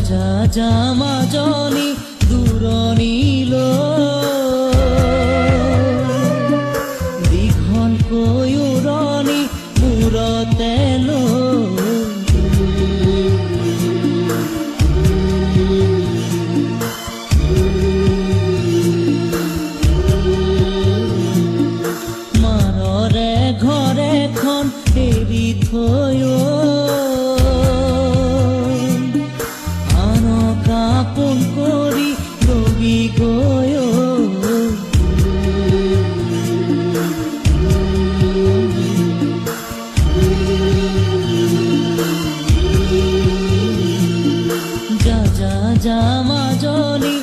রাজা জামা জনি দূর নীল। দীঘন কয়ুরনি মুর তেল। মানরে ঘরে খন জামা জনি